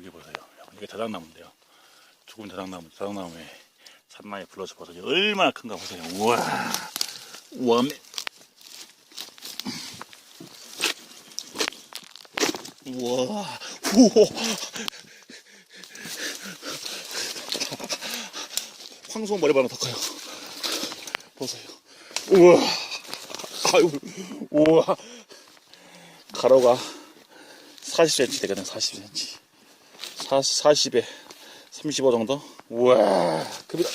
여기 보세요. 이게 대장나무인데요. 죽은 대장나무, 대장나무에 산나에 불러서 보세요. 얼마나 큰가 보세요. 우와, 우와, 우와, 우와. 황소 머리바람 더 커요. 보세요. 우와, 아유, 우와. 가로가 40cm 되거든, 40cm. 40, 40 에 35 정도? 우와, 급이다.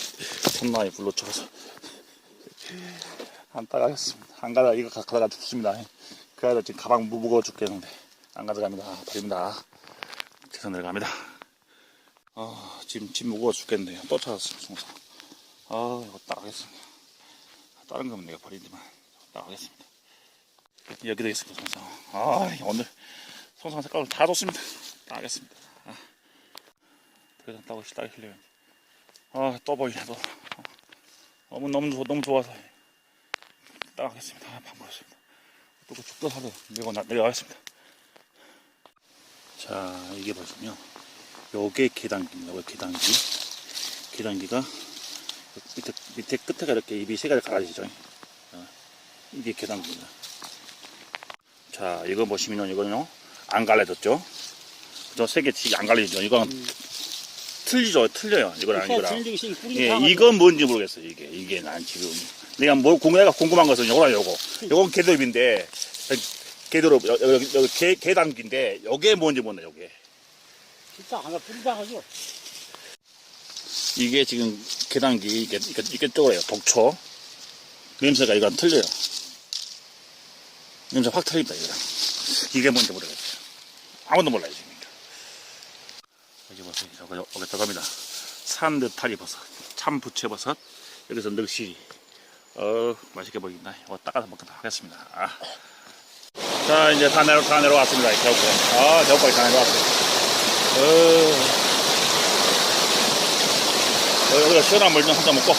천만이 불로 쳐서. 안 따가겠습니다. 안 가다, 이거 가- 가다가 죽습니다. 그 아들 지금 가방 무거워 죽겠는데. 안 가져갑니다. 버립니다. 계속 내려갑니다. 아, 지금 짐 무거워 죽겠는데요. 또 찾았어요, 송사. 아, 이거 따가겠습니다. 다른 거면 내가 버리지만, 따가겠습니다. 여기도 있습니다, 송사. 아, 오늘 송사 색깔 다 좋습니다. 따겠습니다. 이상 따고 싶다, 흘려요. 아, 또 보이네, 또. 너무, 너무, 좋- 너무 좋아서. 따가겠습니다. 아, 밥 먹었습니다. 또 죽도 살도 내고 나- 내려가겠습니다. 자, 이게 보시면, 요게 계단기입니다. 요게 계단기. 계단기가 밑에, 밑에 끝에가 이렇게 입이 세 가지 갈라지죠. 어, 이게 계단기입니다. 자, 이거 보시면요, 이거는요, 안 갈라졌죠? 그죠? 세 개씩 안 갈라지죠? 이거는 틀리죠? 틀려요. 이거랑 이거랑. 예, 이건 뭔지 모르겠어요. 이게 이게 난 지금 내가 뭐 궁- 내가 궁금한 것은 요거랑 요거. 요건 개도입인데 개도로 여기 여기, 여기 개 개단기인데 요게 뭔지 모르네. 요게 진짜 하나 뿌리다가죠. 이게 지금 계단기 이게 이게, 이게 쪽으로요. 독초 냄새가 이건 틀려요. 냄새 확 틀립니다. 이거랑 이게 뭔지 모르겠어요. 아무도 몰라요 지금. 여기 보세요. 여기 여기 들어갑니다. 산듯타리 버섯, 참 부채버섯, 여기서 늙시. 어 맛있게 보인다. 이거 닦아서 먹도록 하겠습니다. 아. 자 이제 다 내려 다 내려왔습니다. 겨우까지. 아 겨우까지 다 내려왔어요. 어. 어, 여기다 시원한 물 좀 한 잔 먹고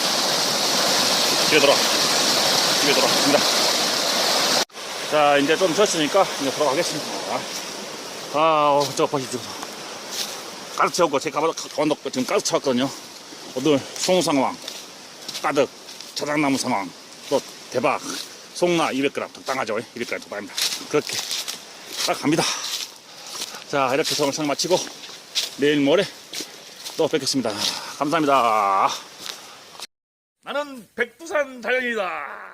집에 돌아 집에 돌아갑니다 자 이제 좀 졌으니까 이제 돌아가겠습니다 아 어, 저거 보십시오 가득 채웠고 제 가방 가방 넣고 지금 가득 채웠거든요 오늘 송 상황 가득 자작나무 상황 또 대박 송나 200g 적당하죠 200g 적당합니다 그렇게 딱 갑니다 자 이렇게 동영상 마치고 내일 모레 또 뵙겠습니다. 감사합니다. 나는 백두산 자연이다.